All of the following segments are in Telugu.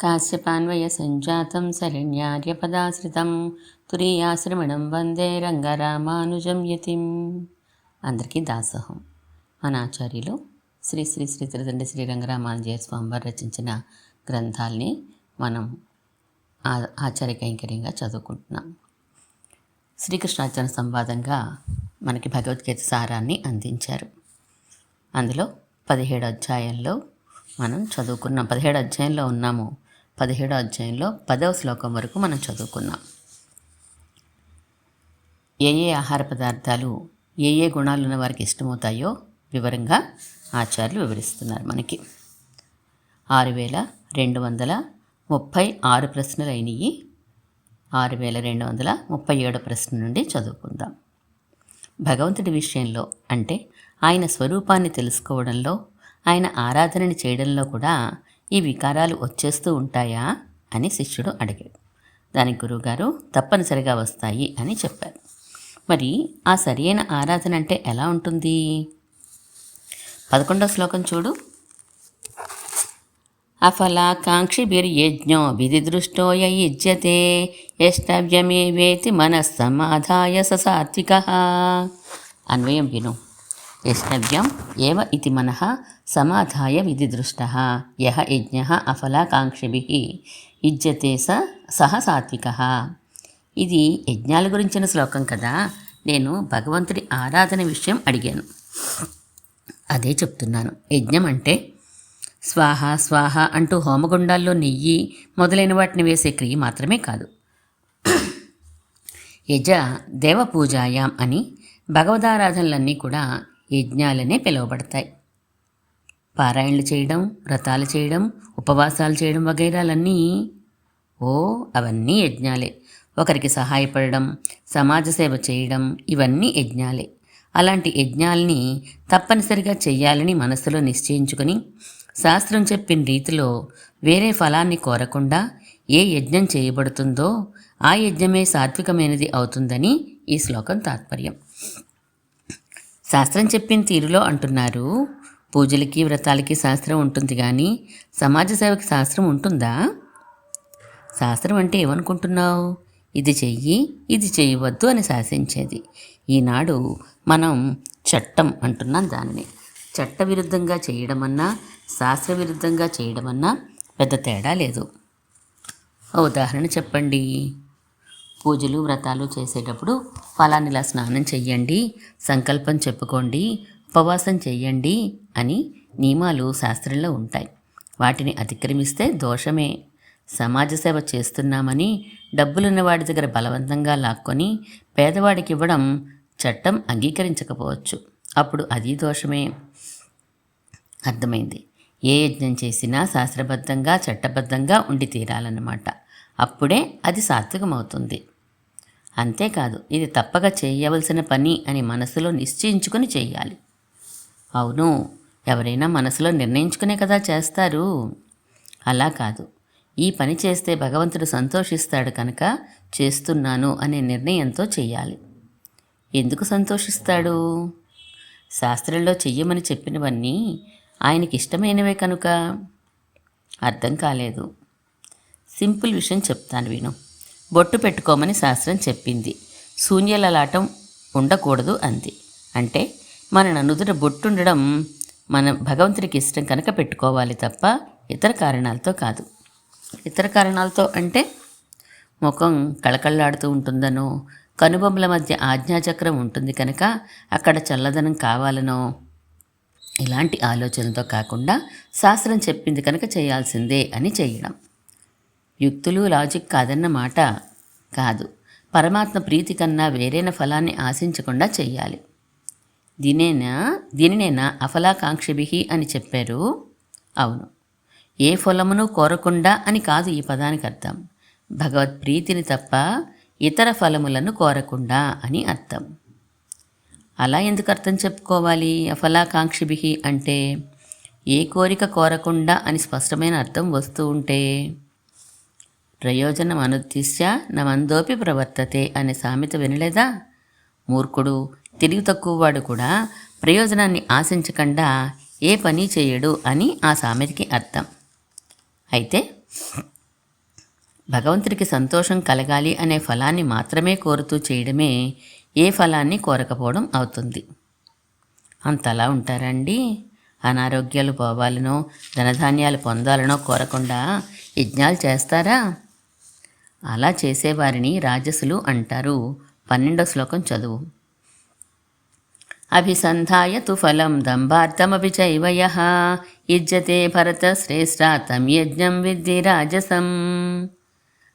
కాశ్యపాన్వయ సంజాతం శరణ్యార్యపదాశ్రితం తురీయాశ్రమణం వందే రంగరామానుజం యతిం అందరికీ దాసహం. మన ఆచార్యులు శ్రీ శ్రీ శ్రీ త్రిదండ్రి శ్రీ రంగరామానుజయ స్వామివారు రచించిన గ్రంథాల్ని మనం ఆచార్య కైంకర్యంగా చదువుకుంటున్నాం. శ్రీకృష్ణాచార్య సంవాదంగా మనకి భగవద్గీత సారాన్ని అందించారు. అందులో పదిహేడు అధ్యాయంలో మనం చదువుకున్నాం. పదిహేడు అధ్యాయంలో ఉన్నాము. పదిహేడో అధ్యాయంలో పదవ శ్లోకం వరకు మనం చదువుకున్నాం ఏ ఏ ఆహార పదార్థాలు ఏ ఏ గుణాలు ఉన్న వారికి ఇష్టమవుతాయో వివరంగా ఆచార్యులు వివరిస్తున్నారు మనకి. ఆరు వేల రెండు వందల ముప్పై ఆరు ప్రశ్నలు అయినాయి. ఆరు వేల రెండు వందల ముప్పై ఏడు ప్రశ్న నుండి చదువుకుందాం. భగవంతుడి విషయంలో అంటే ఆయన స్వరూపాన్ని తెలుసుకోవడంలో ఆయన ఆరాధనని చేయడంలో కూడా ఈ వికారాలు వచ్చేస్తూ ఉంటాయా? అని శిష్యుడు అడిగాడు. దానికి గురువుగారు తప్పనిసరిగా వస్తాయి అని చెప్పారు. మరి ఆ సరియైన ఆరాధన అంటే ఎలా ఉంటుంది? పదకొండవ శ్లోకం చూడు. అఫలాకాంక్షిభిర్యజ్ఞో విధిదృష్టో యుజ్యతే యష్టవ్యమేవేతి మనస్సమాధాయ స సాత్విక అన్వయం విను. యష్ణవ్యం ఏవ ఇది మనః? సమాధాయ విధిదృష్ట యహ యజ్ఞ అఫలాకాంక్షిభి. ఇజ్జతే స సహ సాత్విక. ఇది యజ్ఞాల గురించిన శ్లోకం కదా. నేను భగవంతుడి ఆరాధన విషయం అడిగాను. అదే చెప్తున్నాను. యజ్ఞం అంటే స్వాహ స్వాహ అంటూ హోమగుండాల్లో నెయ్యి మొదలైన వాటిని వేసే క్రియ మాత్రమే కాదు. యజ దేవపూజాయాం అని భగవదారాధనలన్నీ కూడా యజ్ఞాలనే పిలువబడతాయి. పారాయణలు చేయడం వ్రతాలు చేయడం ఉపవాసాలు చేయడం వగైరాలన్నీ ఓ అవన్నీ యజ్ఞాలే. ఒకరికి సహాయపడడం సమాజ సేవ చేయడం ఇవన్నీ యజ్ఞాలే. అలాంటి యజ్ఞాల్ని తప్పనిసరిగా చేయాలని మనసులో నిశ్చయించుకొని శాస్త్రం చెప్పిన రీతిలో వేరే ఫలాన్ని కోరకుండా ఏ యజ్ఞం చేయబడుతుందో ఆ యజ్ఞమే సాత్వికమైనది అవుతుందని ఈ శ్లోకం తాత్పర్యం. శాస్త్రం చెప్పిన తీరులో అంటున్నారు పూజలకి వ్రతాలకి శాస్త్రం ఉంటుంది కానీ సమాజ సేవకి శాస్త్రం ఉంటుందా? శాస్త్రం అంటే ఏమనుకుంటున్నావు? ఇది చెయ్యి ఇది చేయవద్దు అని శాసించేది. ఈనాడు మనం చట్టం అంటున్నాం దానిని. చట్ట విరుద్ధంగా చేయడమన్నా శాస్త్ర విరుద్ధంగా చేయడమన్నా పెద్ద తేడా లేదు. ఉదాహరణ చెప్పండి. పూజలు వ్రతాలు చేసేటప్పుడు ఫలానిలా స్నానం చెయ్యండి సంకల్పం చెప్పుకోండి ఉపవాసం చెయ్యండి అని నియమాలు శాస్త్రంలో ఉంటాయి. వాటిని అతిక్రమిస్తే దోషమే. సమాజ సేవ చేస్తున్నామని డబ్బులున్న వాడి దగ్గర బలవంతంగా లాక్కొని పేదవాడికి ఇవ్వడం చట్టం అంగీకరించకపోవచ్చు. అప్పుడు అది దోషమే. అర్థమైంది. ఏ యజ్ఞం చేసినా శాస్త్రబద్ధంగా చట్టబద్ధంగా ఉండి తీరాలన్నమాట. అప్పుడే అది సాత్వికమవుతుంది. అంతేకాదు ఇది తప్పక చేయవలసిన పని అని మనసులో నిశ్చయించుకుని చేయాలి అవును ఎవరైనా మనసులో నిర్ణయించుకునే కదా చేస్తారు. అలా కాదు. ఈ పని చేస్తే భగవంతుడు సంతోషిస్తాడు కనుక చేస్తున్నాను అనే నిర్ణయంతో చెయ్యాలి ఎందుకు సంతోషిస్తాడు? శాస్త్రంలో చెయ్యమని చెప్పినవన్నీ ఆయనకి ఇష్టమైనవే కనుక. అర్థం కాలేదు. సింపుల్ విషయం చెప్తాను విను బొట్టు పెట్టుకోమని శాస్త్రం చెప్పింది. శూన్యలలాటం ఉండకూడదు అంది. అంటే మన నుదుట బొట్టుండడం మన భగవంతుడికి ఇష్టం కనుక పెట్టుకోవాలి తప్ప ఇతర కారణాలతో కాదు. ఇతర కారణాలతో అంటే ముఖం కళకళలాడుతూ ఉంటుందనో కనుబొమ్మల మధ్య ఆజ్ఞాచక్రం ఉంటుంది కనుక అక్కడ చల్లదనం కావాలనో ఇలాంటి ఆలోచనతో కాకుండా శాస్త్రం చెప్పింది కనుక చేయాల్సిందే అని చేయడం. యుక్తులు లాజిక్ కాదన్న మాట కాదు. పరమాత్మ ప్రీతి కన్నా వేరైన ఫలాన్ని ఆశించకుండా చేయాలి. దీనేనా? దీనినేనా? అఫలాకాంక్షిభి అని చెప్పారు. అవును. ఏ ఫలమును కోరకుండా అని కాదు ఈ పదానికి అర్థం. భగవత్ ప్రీతిని తప్ప ఇతర ఫలములను కోరకుండా అని అర్థం. అలా ఎందుకు అర్థం చెప్పుకోవాలి? అఫలాకాంక్షిభి అంటే ఏ కోరిక కోరకుండా అని స్పష్టమైన అర్థం వస్తూ ఉంటే? ప్రయోజనం అనుద్దిశ్య నమందోపి ప్రవర్తతే అనే సామెత వినలేదా? మూర్ఖుడు తెలివి తక్కువవాడు కూడా ప్రయోజనాన్ని ఆశించకుండా ఏ పని చేయడు అని ఆ సామెతకి అర్థం. అయితే భగవంతుడికి సంతోషం కలగాలి అనే ఫలాన్ని మాత్రమే కోరుతూ చేయడమే ఏ ఫలాన్ని కోరకపోవడం అవుతుంది. అంతలా ఉంటారండి. అనారోగ్యాలు పోవాలనో ధనధాన్యాలు పొందాలనో కోరకుండా యజ్ఞాలు చేస్తారా? అలా చేసేవారిని రాజసులు అంటారు. పన్నెండో శ్లోకం చదువు. అభిసంధాయ తు ఫలం దంభార్థమపి చైవయ ఇజ్జతే భరత శ్రేష్టాతం యజ్ఞం విద్ది రాజసం.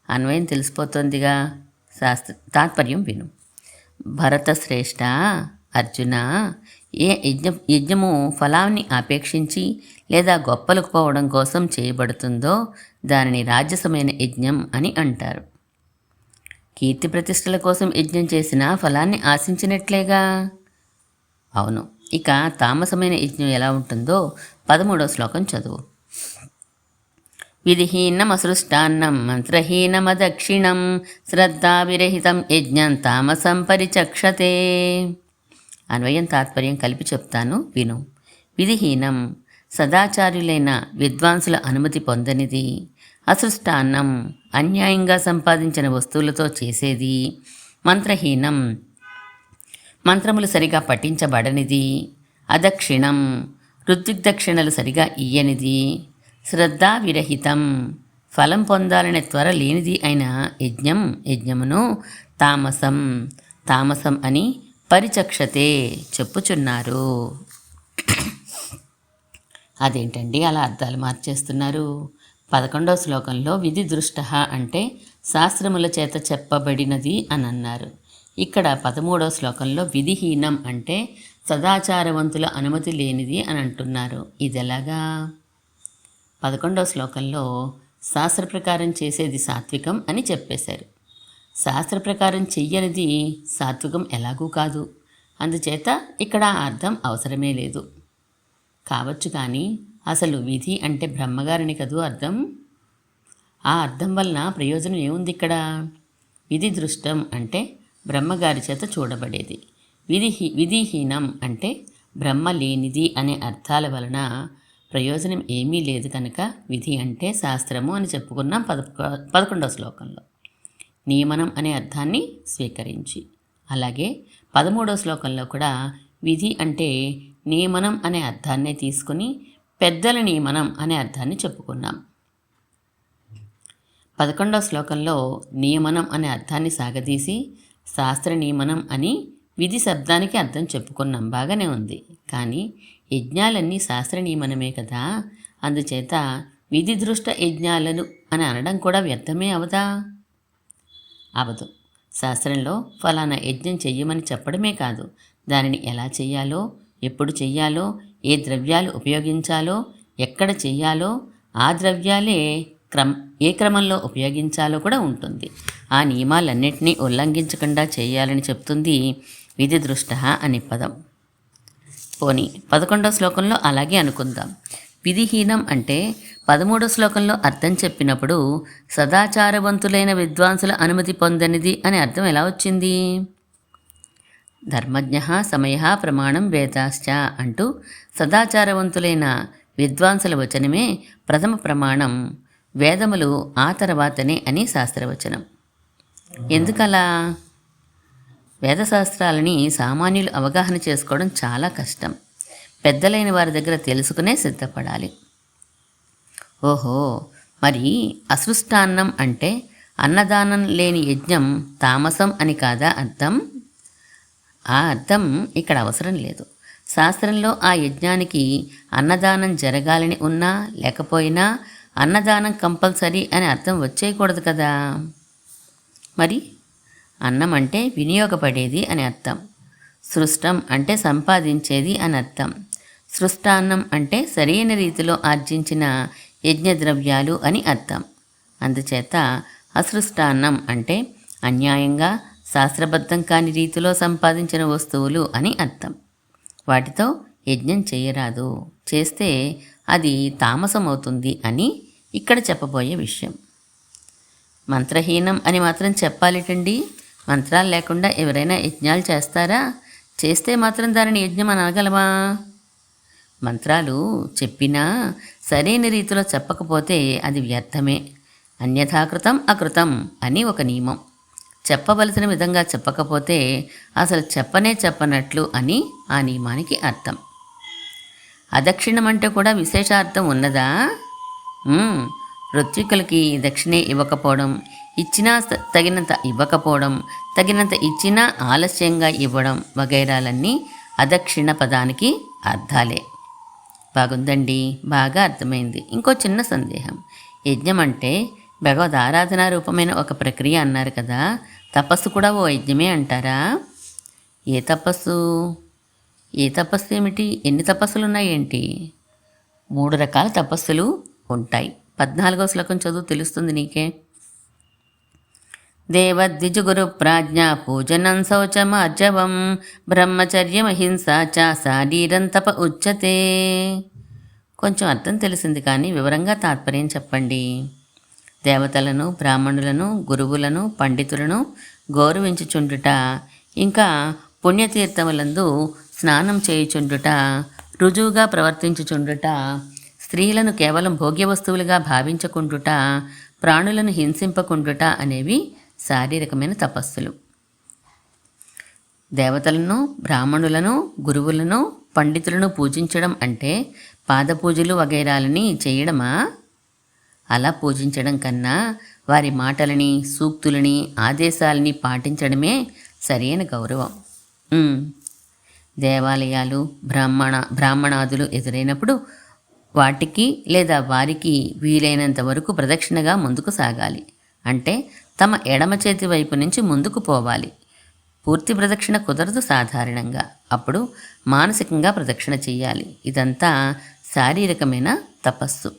అన్వయం తెలిసిపోతుందిగా. శాస్త్ర తాత్పర్యం విను. భరత శ్రేష్ఠ అర్జున ఏ యజ్ఞ యజ్ఞము ఫలాన్ని ఆపేక్షించి లేదా గొప్పలకు పోవడం కోసం చేయబడుతుందో దానిని రాజసమైన యజ్ఞం అని అంటారు. కీర్తి ప్రతిష్టల కోసం యజ్ఞం చేసిన ఫలాన్ని ఆశించినట్లేగా? అవును. ఇక తామసమైన యజ్ఞం ఎలా ఉంటుందో పదమూడవ శ్లోకం చదువు. విధిహీనమసృష్టాన్నం మంత్రహీనమదక్షిణం శ్రద్ధావిరహితం యజ్ఞం తామసం పరిచక్షతే. అన్వయం తాత్పర్యం కలిపి చెప్తాను విను. విధిహీనం సదాచార్యులైన విద్వాంసుల అనుమతి పొందనిది. అసృష్టాన్నం అన్యాయంగా సంపాదించిన వస్తువులతో చేసేది. మంత్రహీనం మంత్రములు సరిగా పఠించబడనిది. అదక్షిణం ఋత్విగ్దక్షిణలు సరిగా ఇయ్యనిది. శ్రద్ధా విరహితం ఫలం పొందాలనే త్వర లేనిది అయిన యజ్ఞం యజ్ఞమును తామసం తామసం అని పరిచక్షతే చెప్పుచున్నారు. అదేంటండి అలా అర్థాలు మార్చేస్తున్నారు? పదకొండవ శ్లోకంలో విధి దృష్ట అంటే శాస్త్రముల చేత చెప్పబడినది అని అన్నారు ఇక్కడ పదమూడవ శ్లోకంలో విధిహీనం అంటే సదాచారవంతుల అనుమతి లేనిది అని అంటున్నారు. ఇది ఎలాగా పదకొండవ శ్లోకంలో శాస్త్ర ప్రకారం చేసేది సాత్వికం అని చెప్పేశారు. శాస్త్ర ప్రకారం చెయ్యనిది సాత్వికం ఎలాగూ కాదు. అందుచేత ఇక్కడ ఆ అర్థం అవసరమే లేదు. కావచ్చు కానీ అసలు విధి అంటే బ్రహ్మగారిని కదూ అర్థం? ఆ అర్థం వలన ప్రయోజనం ఏముంది ఇక్కడ? విధి దృష్టం అంటే బ్రహ్మగారి చేత చూడబడేది. విధిహీ విధిహీనం అంటే బ్రహ్మ లేనిది అనే అర్థాల వలన ప్రయోజనం ఏమీ లేదు కనుక విధి అంటే శాస్త్రము అని చెప్పుకున్నాం పద పదకొండవ శ్లోకంలో. నియమనం అనే అర్థాన్ని స్వీకరించి. అలాగే పదమూడవ శ్లోకంలో కూడా విధి అంటే నియమనం అనే అర్థాన్నే తీసుకుని పెద్దల నియమనం అనే అర్థాన్ని చెప్పుకున్నాం. పదకొండవ శ్లోకంలో నియమనం అనే అర్థాన్ని సాగదీసి శాస్త్ర నియమనం అని విధి శబ్దానికి అర్థం చెప్పుకున్నాం. బాగానే ఉంది. కానీ యజ్ఞాలన్నీ శాస్త్ర నియమనమే కదా. అందుచేత విధి దృష్ట యజ్ఞాలను అని అనడం కూడా వ్యర్థమే అవదా? అవదు. శాస్త్రంలో ఫలానా యజ్ఞం చెయ్యమని చెప్పడమే కాదు. దానిని ఎలా చెయ్యాలో ఎప్పుడు చెయ్యాలో ఏ ద్రవ్యాలు ఉపయోగించాలో ఎక్కడ చెయ్యాలో ఆ ద్రవ్యాలే క్రమ ఏ క్రమంలో ఉపయోగించాలో కూడా ఉంటుంది. ఆ నియమాలన్నింటినీ ఉల్లంఘించకుండా చేయాలని చెప్తుంది విధి దృష్ట అనే పదం. పోని పదకొండవ శ్లోకంలో అలాగే అనుకుందాం. విధిహీనం అంటే పదమూడో శ్లోకంలో అర్థం చెప్పినప్పుడు సదాచారవంతులైన విద్వాంసుల అనుమతి పొందనిది అనే అర్థం ఎలా వచ్చింది? ధర్మజ్ఞ సమయ ప్రమాణం వేదాశ్చ అంటూ సదాచారవంతులైన విద్వాంసుల వచనమే ప్రథమ ప్రమాణం. వేదములు ఆ తర్వాతనే అని శాస్త్రవచనం. ఎందుకలా? వేదశాస్త్రాలని సామాన్యులు అవగాహన చేసుకోవడం చాలా కష్టం. పెద్దలైన వారి దగ్గర తెలుసుకునే సిద్ధపడాలి. ఓహో! మరి అసృష్టాన్నం అంటే అన్నదానం లేని యజ్ఞం తామసం అని కాదా అర్థం? ఆ అర్థం ఇక్కడ అవసరం లేదు. శాస్త్రంలో ఆ యజ్ఞానికి అన్నదానం జరగాలని ఉన్నా లేకపోయినా అన్నదానం కంపల్సరీ అని అర్థం వచ్చేయకూడదు కదా. మరి అన్నం అంటే వినియోగపడేది అని అర్థం. సృష్టం అంటే సంపాదించేది అని అర్థం. సృష్టాన్నం అంటే సరైన రీతిలో ఆర్జించిన యజ్ఞద్రవ్యాలు అని అర్థం. అందుచేత అసృష్టాన్నం అంటే అన్యాయంగా శాస్త్రబద్ధం కాని రీతిలో సంపాదించిన వస్తువులు అని అర్థం. వాటితో యజ్ఞం చేయరాదు. చేస్తే అది తామసమవుతుంది అని ఇక్కడ చెప్పబోయే విషయం. మంత్రహీనం అని మాత్రం చెప్పాలిటండి. మంత్రాలు లేకుండా ఎవరైనా యజ్ఞాలు చేస్తారా? చేస్తే మాత్రం దానిని యజ్ఞం అనగలమా? మంత్రాలు చెప్పినా సరైన రీతిలో చెప్పకపోతే అది వ్యర్థమే. అన్యథాకృతం అకృతం అని ఒక నియమం. చెప్పవలసిన విధంగా చెప్పకపోతే అసలు చెప్పనే చెప్పనట్లు అని ఆ నియమానికి అర్థం. అదక్షిణమంటే కూడా విశేషార్థం ఉన్నదా? ఋత్వికులకి దక్షిణే ఇవ్వకపోవడం ఇచ్చినా తగినంత ఇవ్వకపోవడం తగినంత ఇచ్చినా ఆలస్యంగా ఇవ్వడం వగైరాలన్నీ అదక్షిణ పదానికి అర్థాలే. బాగుందండి. బాగా అర్థమైంది. ఇంకో చిన్న సందేహం. యజ్ఞం అంటే భగవద్ ఆరాధనా రూపమైన ఒక ప్రక్రియ అన్నారు కదా తపస్సు కూడా ఓ యజ్ఞమే అంటారా? ఏ తపస్సు? ఏ తపస్సు ఏమిటి ఎన్ని తపస్సులు ఉన్నాయేంటి మూడు రకాల తపస్సులు ఉంటాయి. పద్నాలుగో శ్లోకం చదువు తెలుస్తుంది నీకే. దేవద్విజుగురు ప్రాజ్ఞ పూజనం శౌచమార్జవం బ్రహ్మచర్యమహింస చ శారీరం తప ఉచ్యతే. కొంచెం అర్థం తెలిసింది కానీ వివరంగా తాత్పర్యం చెప్పండి. దేవతలను బ్రాహ్మణులను గురువులను పండితులను గౌరవించుచుండుట ఇంకా పుణ్యతీర్థములందు స్నానం చేయుచుండుట రుజువుగా ప్రవర్తించుచుండుట స్త్రీలను కేవలం భోగ్య వస్తువులుగా భావించకుండుట ప్రాణులను హింసింపకుండుట అనేవి శారీరకమైన తపస్సులు. దేవతలను బ్రాహ్మణులను గురువులను పండితులను పూజించడం అంటే పాదపూజలు వగైరాలని చేయడమా? అలా పూజించడం కన్నా వారి మాటలని సూక్తులని ఆదేశాలని పాటించడమే సరైన గౌరవం. దేవాలయాలు బ్రాహ్మణ బ్రాహ్మణాదులు ఎదురైనప్పుడు వాటికి లేదా వారికి వీలైనంత వరకు ప్రదక్షిణగా ముందుకు సాగాలి. అంటే తమ ఎడమ చేతి వైపు నుంచి ముందుకు పోవాలి. పూర్తి ప్రదక్షిణ కుదరదు సాధారణంగా. అప్పుడు మానసికంగా ప్రదక్షిణ చేయాలి. ఇదంతా శారీరకమైన తపస్సు.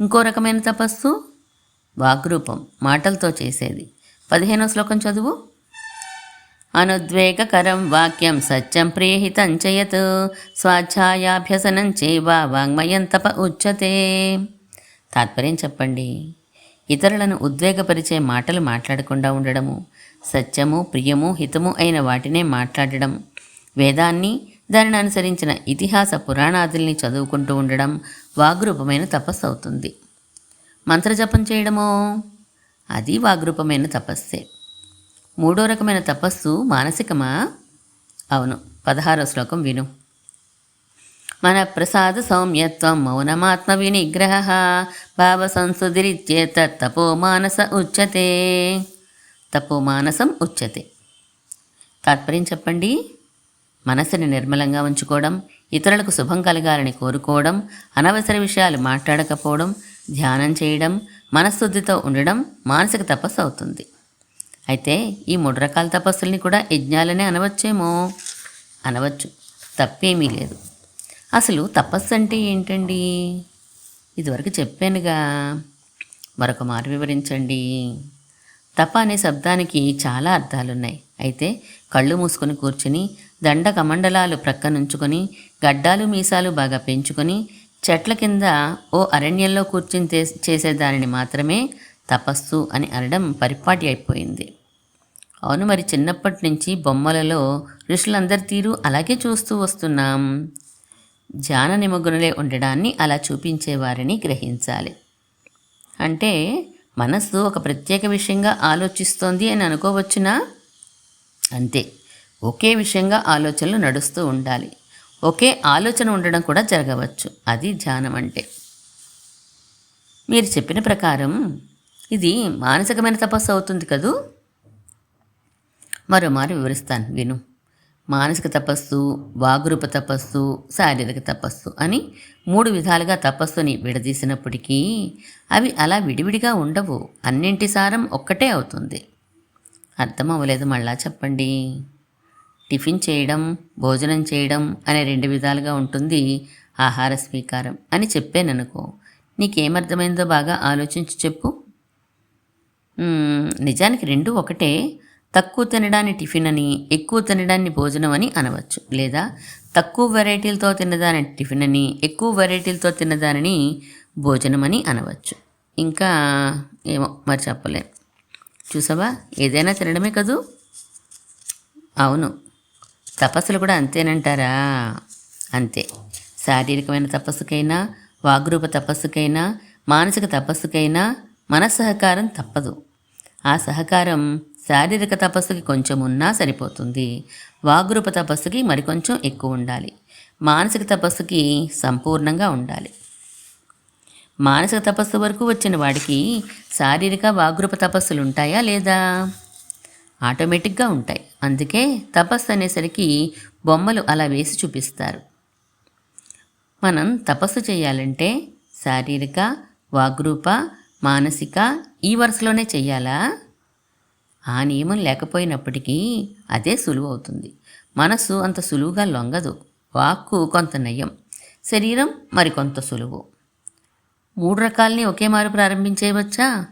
ఇంకో రకమైన తపస్సు? వాగ్రూపం. మాటలతో చేసేది. పదిహేనో శ్లోకం చదువు. అనుద్వేగకరం వాక్యం సత్యం ప్రియహితం చయత్ స్వాధ్యాయాభ్యసనం చేవా వాంగ్మయం తప ఉచ్యతే. తాత్పర్యం చెప్పండి. ఇతరులను ఉద్వేగపరిచే మాటలు మాట్లాడకుండా ఉండడము సత్యము ప్రియము హితము అయిన వాటినే మాట్లాడడం వేదాన్ని దానిని అనుసరించిన ఇతిహాస పురాణాదుల్ని చదువుకుంటూ ఉండడం వాగ్రూపమైన తపస్సు అవుతుంది. మంత్రజపం చేయడమో? అది వాగ్రూపమైన తపస్సే. మూడో రకమైన తపస్సు మానసికమా? అవును పదహారో శ్లోకం విను. మన ప్రసాద సౌమ్యత్వం మౌనమాత్మ వినిగ్రహ భావ సంసుదిరిత్యేత తపో మానస ఉచ్యతే. తపో మానసం ఉచ్యతే. తాత్పర్యం చెప్పండి. మనసుని నిర్మలంగా ఉంచుకోవడం ఇతరులకు శుభం కలగాలని కోరుకోవడం అనవసర విషయాలు మాట్లాడకపోవడం ధ్యానం చేయడం మనశుద్ధితో ఉండడం మానసిక తపస్సు అవుతుంది. అయితే ఈ మూడు రకాల తపస్సుల్ని కూడా యజ్ఞాలనే అనవచ్చేమో? అనవచ్చు. తప్పేమీ లేదు. అసలు తపస్సు అంటే ఏంటండి? ఇదివరకు చెప్పానుగా. మరొక మారు వివరించండి. తప అనే శబ్దానికి చాలా అర్థాలున్నాయి. అయితే కళ్ళు మూసుకొని కూర్చుని దండ కమండలాలు ప్రక్కనుంచుకొని గడ్డాలు మీసాలు బాగా పెంచుకొని చెట్ల కింద ఓ అరణ్యంలో కూర్చుని చేసేదానిని మాత్రమే తపస్సు అని అనడం పరిపాటి అయిపోయింది. అవును మరి చిన్నప్పటి నుంచి బొమ్మలలో ఋషులందరి తీరు అలాగే చూస్తూ వస్తున్నాం. ధ్యాన నిమగ్నులే ఉండడాన్ని అలా చూపించేవారని గ్రహించాలి. అంటే మనస్సు ఒక ప్రత్యేక విషయంగా ఆలోచిస్తోంది అని అనుకోవచ్చునా? అంతే. ఒకే విషయంగా ఆలోచనలు నడుస్తూ ఉండాలి. ఒకే ఆలోచన ఉండడం కూడా జరగవచ్చు. అది ధ్యానం అంటే. మీరు చెప్పిన ప్రకారం ఇది మానసికమైన తపస్సు అవుతుంది కదూ? మరోమారు వివరిస్తాను విను. మానసిక తపస్సు వాగురూప తపస్సు శారీరక తపస్సు అని మూడు విధాలుగా తపస్సుని విడదీసినప్పటికీ అవి అలా విడివిడిగా ఉండవు. అన్నింటి సారం ఒక్కటే అవుతుంది. అర్థం అవ్వలేదు మళ్ళా చెప్పండి. టిఫిన్ చేయడం భోజనం చేయడం అనే రెండు విధాలుగా ఉంటుంది ఆహార స్వీకారం అని చెప్పాననుకో. నీకేమర్థమైందో బాగా ఆలోచించి చెప్పు. నిజానికి రెండు ఒకటే. తక్కువ తినడాన్ని టిఫిన్ అని ఎక్కువ తినడాన్ని భోజనం అని అనవచ్చు. లేదా తక్కువ వెరైటీలతో తినదాని టిఫిన్ అని ఎక్కువ వెరైటీలతో తిన్నదానిని భోజనం అని అనవచ్చు. ఇంకా ఏమో మరి చెప్పలే. చూసావా? ఏదైనా తినడమే కదూ? అవును. తపస్సులు కూడా అంతేనంటారా? అంతే. శారీరకమైన తపస్సుకైనా వాగ్రూప తపస్సుకైనా మానసిక తపస్సుకైనా మన సహకారం తప్పదు. ఆ సహకారం శారీరక తపస్సుకి కొంచెం ఉన్నా సరిపోతుంది. వాగ్రూప తపస్సుకి మరికొంచెం ఎక్కువ ఉండాలి. మానసిక తపస్సుకి సంపూర్ణంగా ఉండాలి. మానసిక తపస్సు వరకు వచ్చిన వాడికి శారీరక వాగ్రూప తపస్సులు ఉంటాయా లేదా? ఆటోమేటిక్గా ఉంటాయి. అందుకే తపస్సు అనేసరికి బొమ్మలు అలా వేసి చూపిస్తారు. మనం తపస్సు చేయాలంటే శారీరక వాగ్రూప మానసిక ఈ వరుసలోనే చెయ్యాలా ఆ నియమం లేకపోయినప్పటికీ అదే సులువు అవుతుంది మనసు అంత సులువుగా లొంగదు. వాక్కు కొంత నయం శరీరం మరికొంత సులువు. మూడు రకాలని ఒకే మారు ప్రారంభించేయవచ్చా?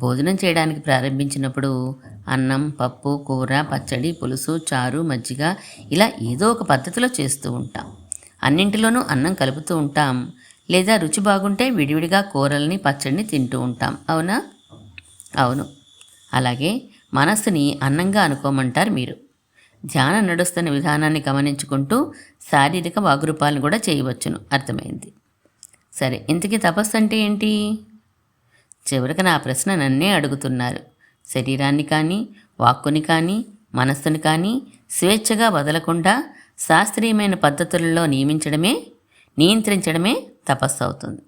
భోజనం చేయడానికి ప్రారంభించినప్పుడు అన్నం పప్పు కూర పచ్చడి పులుసు చారు మజ్జిగ ఇలా ఏదో ఒక పద్ధతిలో చేస్తూ ఉంటాం. అన్నింటిలోనూ అన్నం కలుపుతూ ఉంటాం. లేదా రుచి బాగుంటే విడివిడిగా కూరల్ని పచ్చడిని తింటూ ఉంటాం. అవునా? అవును. అలాగే మనస్సుని అన్నంగా అనుకోమంటారు మీరు. ధ్యానం నడుస్తున్న విధానాన్ని గమనించుకుంటూ శారీరక వాగ్రూపాలను కూడా చేయవచ్చును. అర్థమైంది. సరే ఇంతకీ తపస్సు అంటే ఏంటి? చివరికి నా ప్రశ్న నన్నే అడుగుతున్నారు. శరీరాన్ని కానీ వాక్కుని కానీ మనస్సుని కానీ స్వేచ్ఛగా వదలకుండా శాస్త్రీయమైన పద్ధతులలో నియమించడమే నియంత్రించడమే తపస్సు అవుతుంది.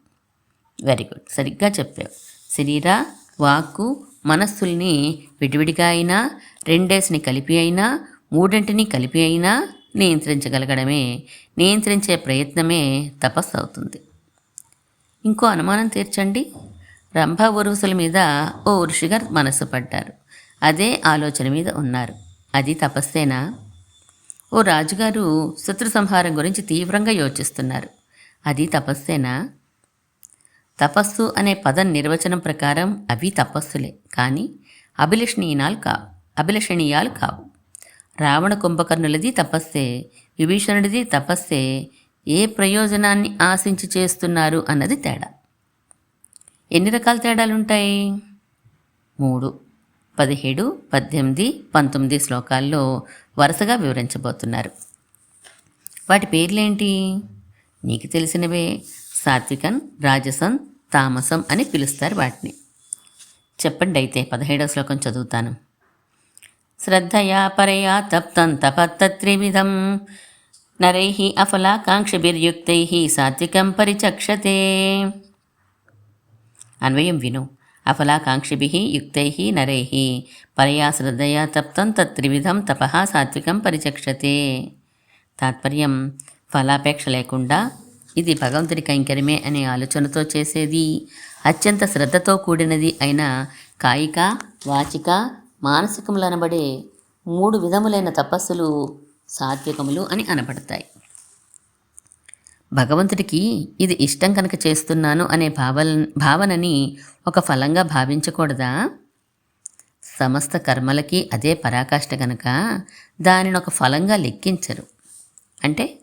Very good. సరిగ్గా చెప్పావు. శరీర వాక్కు మనస్సుల్ని విడివిడిగా అయినా రెండేసిని కలిపి అయినా మూడింటిని కలిపి అయినా నియంత్రించగలగడమే నియంత్రించే ప్రయత్నమే తపస్సు అవుతుంది. ఇంకో అనుమానం తీర్చండి. రంభ ఉరుసుల మీద ఓ ఋషిగా మనసు పడ్డారు. అదే ఆలోచన మీద ఉన్నారు. అది తపస్సేనా? ఓ రాజుగారు శత్రు సంహారం గురించి తీవ్రంగా యోచిస్తున్నారు. అది తపస్సేనా? తపస్సు అనే పదం నిర్వచనం ప్రకారం అవి తపస్సులే కానీ అభిలషణీయాలు కావు అభిలషణీయాలు కావు. రావణ కుంభకర్ణులది తపస్సే విభీషణుడిది తపస్సే ఏ ప్రయోజనాన్ని ఆశించి చేస్తున్నారు అన్నది తేడా. ఎన్ని రకాల తేడాలుంటాయి? మూడు పదిహేడు పద్దెనిమిది పంతొమ్మిది శ్లోకాల్లో వరుసగా వివరించబోతున్నారు. వాటి పేర్లేంటి? నీకు తెలిసినవే. సాత్వికన్ రాజసం తామసం అని పిలుస్తారు వాటిని. చెప్పండి అయితే పదిహేడవ శ్లోకం చదువుతాను. శ్రద్ధయా పరయా తప్తం తపత్తత్రివిధం నరై అఫలాకాంక్షభిర్యుక్తై సాత్వికం పరిచక్షతే. అన్వయం విను. అఫలాకాంక్షిభి యుక్తై నరై పరయా శ్రద్ధయా తప్తం తత్రివిధం తప సాత్వికం పరిచక్షతే. తాత్పర్యం ఫలాపేక్ష లేకుండా ఇది భగవంతుడి కైంకర్యమే అనే ఆలోచనతో చేసేది. అత్యంత శ్రద్ధతో కూడినది అయిన కాయిక వాచిక మానసికములు అనబడే మూడు విధములైన తపస్సులు సాత్వికములు అని అనబడతాయి. భగవంతుడికి ఇది ఇష్టం కనుక చేస్తున్నాను అనే భావన భావనని ఒక ఫలంగా భావించకూడదా? సమస్త కర్మలకి అదే పరాకాష్ట కనుక దానిని ఒక ఫలంగా లెక్కించరు. అంటే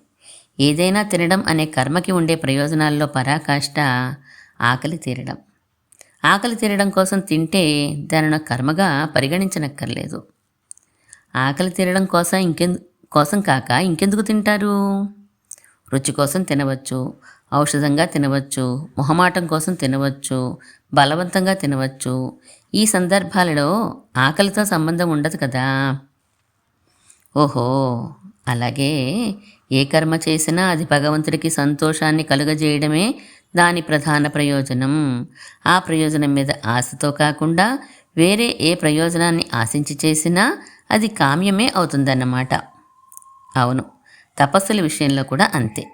ఏదైనా తినడం అనే కర్మకి ఉండే ప్రయోజనాల్లో పరాకాష్ట ఆకలి తీరడం. ఆకలి తీరడం కోసం తింటే దానిని కర్మగా పరిగణించనక్కర్లేదు. ఆకలి తీరడం కోసం ఇంకెందు కోసం కాక ఇంకెందుకు తింటారు? రుచి కోసం తినవచ్చు ఔషధంగా తినవచ్చు మొహమాటం కోసం తినవచ్చు బలవంతంగా తినవచ్చు. ఈ సందర్భాలలో ఆకలితో సంబంధం ఉండదు కదా. ఓహో అలాగే ఏ కర్మ చేసినా అది భగవంతుడికి సంతోషాన్ని కలుగజేయడమే దాని ప్రధాన ప్రయోజనం. ఆ ప్రయోజనం మీద ఆశతో కాకుండా వేరే ఏ ప్రయోజనాన్ని ఆశించి చేసినా అది కామ్యమే అవుతుందన్నమాట. అవును తపస్సుల విషయంలో కూడా అంతే.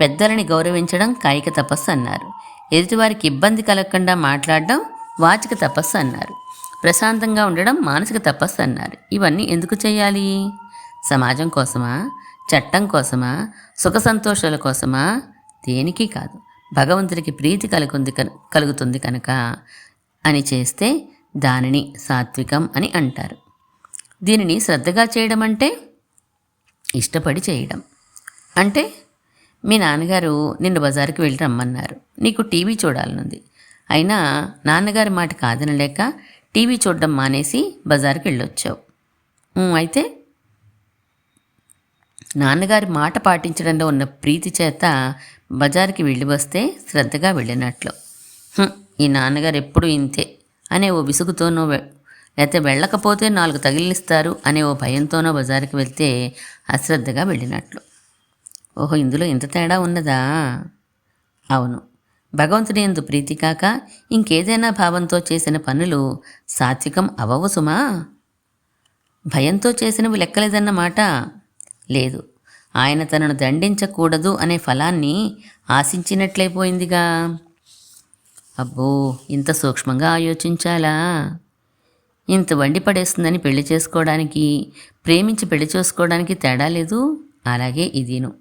పెద్దలని గౌరవించడం కాయిక తపస్సు అన్నారు. ఎదుటివారికి ఇబ్బంది కలగకుండా మాట్లాడడం వాచిక తపస్సు అన్నారు. ప్రశాంతంగా ఉండడం మానసిక తపస్సు అన్నారు. ఇవన్నీ ఎందుకు చేయాలి? సమాజం కోసమా? చట్టం కోసమా? సుఖ సంతోషాల కోసమా? దేనికి కాదు. భగవంతుడికి ప్రీతి కలుగుంది కలుగుతుంది కనుక అని చేస్తే దానిని సాత్వికం అని అంటారు. దీనిని శ్రద్ధగా చేయడం అంటే ఇష్టపడి చేయడం. అంటే మీ నాన్నగారు నిన్ను బజారుకి వెళ్ళి రమ్మన్నారు. నీకు టీవీ చూడాలనుంది. అయినా నాన్నగారి మాట కాదనలేక టీవీ చూడడం మానేసి బజారుకి వెళ్ళొచ్చావు. అయితే నాన్నగారి మాట పాటించడంలో ఉన్న ప్రీతి చేత బజార్కి వెళ్ళి వస్తే శ్రద్ధగా వెళ్ళినట్లు. ఈ నాన్నగారు ఎప్పుడు ఇంతే అనే ఓ విసుగుతోనో లేకపోతే వెళ్ళకపోతే నాలుగు తగిలిస్తారు అనే ఓ భయంతోనో బజారుకి వెళ్తే అశ్రద్ధగా వెళ్ళినట్లు. ఓహో ఇందులో ఇంత తేడా ఉన్నదా? అవును. భగవంతుని ఎందు ప్రీతి కాక ఇంకేదైనా భావంతో చేసిన పనులు సాత్వికం అవవు సుమా. భయంతో చేసినవి లెక్కలేదన్నమాట. లేదు. ఆయన తనను దండించకూడదు అనే ఫలాన్ని ఆశించినట్లయిపోయిందిగా. అబ్బో ఇంత సూక్ష్మంగా ఆలోచించాలా? ఇంత వండి పడేస్తుందని పెళ్ళి చేసుకోవడానికి ప్రేమించి పెళ్ళి చేసుకోవడానికి తేడా లేదు? అలాగే ఇదిను.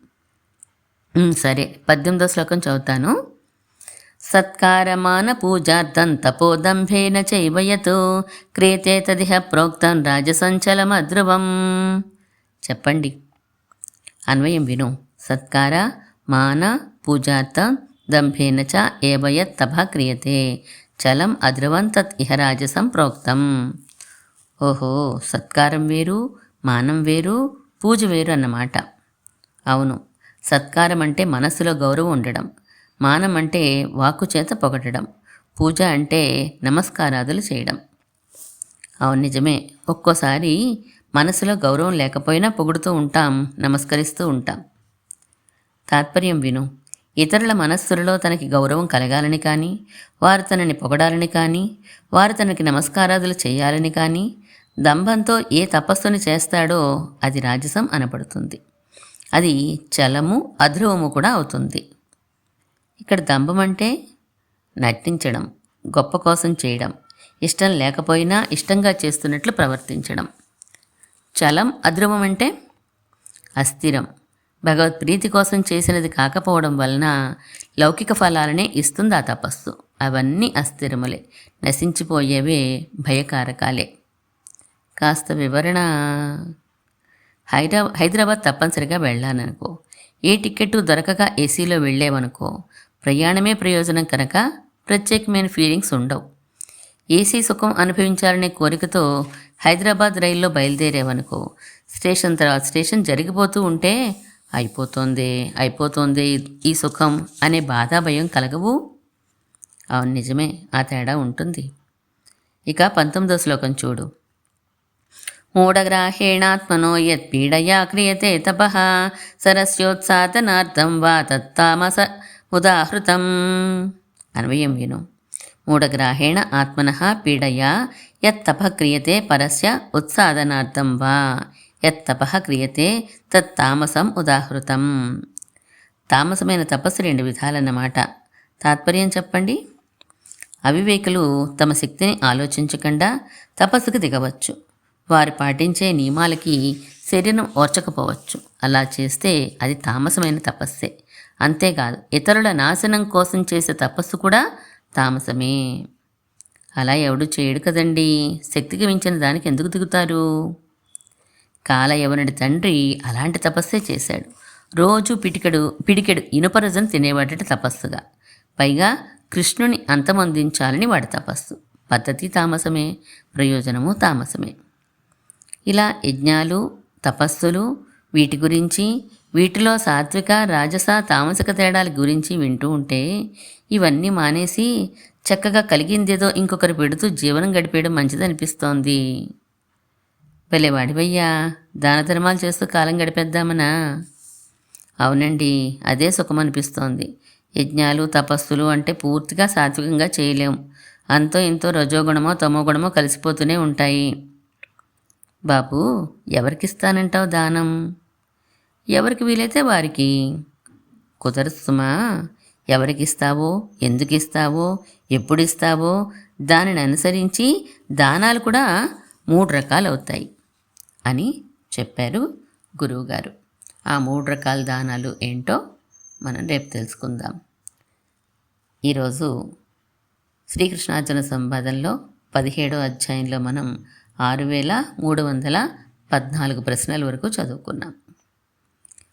సరే పద్దెనిమిదో శ్లోకం చదువుతాను. సత్కారమాన పూజార్థం తపోదంభేన చైవయతు క్రేతే తదిహ ప్రోక్తం రాజసంచలమధ్రువం చెప్పండి. అన్వయం విను. సత్కార మాన పూజార్థ దంభేన చ ఏవయత్ తభ క్రియతే. చలం అధ్రువం తత్ ఇహ రాజసం ప్రోక్తం. ఓహో సత్కారం వేరు మానం వేరు పూజ వేరు అన్నమాట. అవును సత్కారం అంటే మనస్సులో గౌరవం ఉండడం. మానం అంటే వాక్కు చేత పొగడడం. పూజ అంటే నమస్కారాదులు చేయడం. అవును నిజమే. ఒక్కోసారి మనసులో గౌరవం లేకపోయినా పొగుడుతూ ఉంటాం నమస్కరిస్తూ ఉంటాం. తాత్పర్యం విను. ఇతరుల మనస్సులలో తనకి గౌరవం కలగాలని కానీ వారు తనని పొగడాలని కానీ వారు తనకి నమస్కారాదులు చేయాలని కానీ దంభంతో ఏ తపస్సుని చేస్తాడో అది రాజసం అనబడుతుంది. అది చలము అధ్రువము కూడా అవుతుంది. ఇక్కడ దంభం అంటే నటించడం గొప్ప కోసం చేయడం ఇష్టం లేకపోయినా ఇష్టంగా చేస్తున్నట్లు ప్రవర్తించడం. చలం అధ్రువం అంటే అస్థిరం. భగవత్ ప్రీతి కోసం చేసినది కాకపోవడం వలన లౌకిక ఫలాలనే ఇస్తుంది ఆ తపస్సు. అవన్నీ అస్థిరములే. నశించిపోయేవే భయకారకాలే. కాస్త వివరణ హైదరా హైదరాబాద్ తప్పనిసరిగా వెళ్ళాననుకో ఏ టికెట్ దొరకక ఏసీలో వెళ్ళేవనుకో ప్రయాణమే ప్రయోజనం కనుక ప్రత్యేకమైన ఫీలింగ్స్ ఉండవు. ఏసీ సుఖం అనుభవించాలనే కోరికతో హైదరాబాద్ రైల్లో బయలుదేరేవనుకో. స్టేషన్ తర్వాత స్టేషన్ జరిగిపోతూ ఉంటే అయిపోతుంది అయిపోతుంది ఈ సుఖం అనే బాధ భయం కలగవు. అవును నిజమే ఆ తేడా ఉంటుంది. ఇక పంతొమ్మిదో శ్లోకం చూడు. మూఢగ్రాహేణాత్మనో యత్పీడయా క్రియతే తప సరస్యోత్సాదనార్థం వా తత్తామస ఉదాహృతం. అన్వయం విను మూఢగ్రాహేణ ఆత్మన పీడయా యత్తప క్రియతే పరస్య ఉత్సాదనార్థం వా. యత్తప క్రియతే తత్తామసం ఉదాహృతం. తామసమైన తపస్సు రెండు విధాలన్నమాట. తాత్పర్యం చెప్పండి? అవివేకులు తమ శక్తిని ఆలోచించకుండా తపస్సుకు దిగవచ్చు. వారు పాటించే నియమాలకి శరీరం ఓర్చకపోవచ్చు. అలా చేస్తే అది తామసమైన తపస్సే. అంతేకాదు ఇతరుల నాశనం కోసం చేసే తపస్సు కూడా తామసమే. అలా ఎవడు చేయడు కదండి. శక్తికి మించిన దానికి ఎందుకు దిగుతారు? కాలయవనుడి తండ్రి అలాంటి తపస్సే చేశాడు. రోజు పిటికెడు పిడికెడు ఇనుపరజం తినేవాడట తపస్సుగా. పైగా కృష్ణుని అంతమందించాలని వాడి తపస్సు. పద్ధతి తామసమే ప్రయోజనము తామసమే. ఇలా యజ్ఞాలు తపస్సులు వీటి గురించి వీటిలో సాత్విక రాజస తామసిక తేడాల గురించి వింటూ ఉంటే ఇవన్నీ మానేసి చక్కగా కలిగిందేదో ఇంకొకరు పెడుతూ జీవనం గడిపేయడం మంచిదనిపిస్తోంది. పెళ్ళేవాడివయ్యా దాన ధర్మాలు చేస్తూ కాలం గడిపేద్దామనా? అవునండి అదే సుఖం అనిపిస్తోంది యజ్ఞాలు తపస్సులు అంటే పూర్తిగా సాత్వికంగా చేయలేం. అంతో ఇంతో రజోగుణమో తమో గుణమో కలిసిపోతూనే ఉంటాయి. బాబు ఎవరికిస్తానంటావు దానం? ఎవరికి వీలైతే వారికి. కుదరదు ఎవరికిస్తావో ఎందుకిస్తావో ఎప్పుడిస్తావో ఎప్పుడు ఇస్తావో దానిని అనుసరించి దానాలు కూడా మూడు రకాలు అవుతాయి అని చెప్పారు గురువుగారు. ఆ మూడు రకాల దానాలు ఏంటో మనం రేపు తెలుసుకుందాం. ఈరోజు శ్రీకృష్ణార్జున సంవాదంలో పదిహేడో అధ్యాయంలో మనం ఆరు వేల మూడు వందల పద్నాలుగు ప్రశ్నల వరకు చదువుకున్నాం.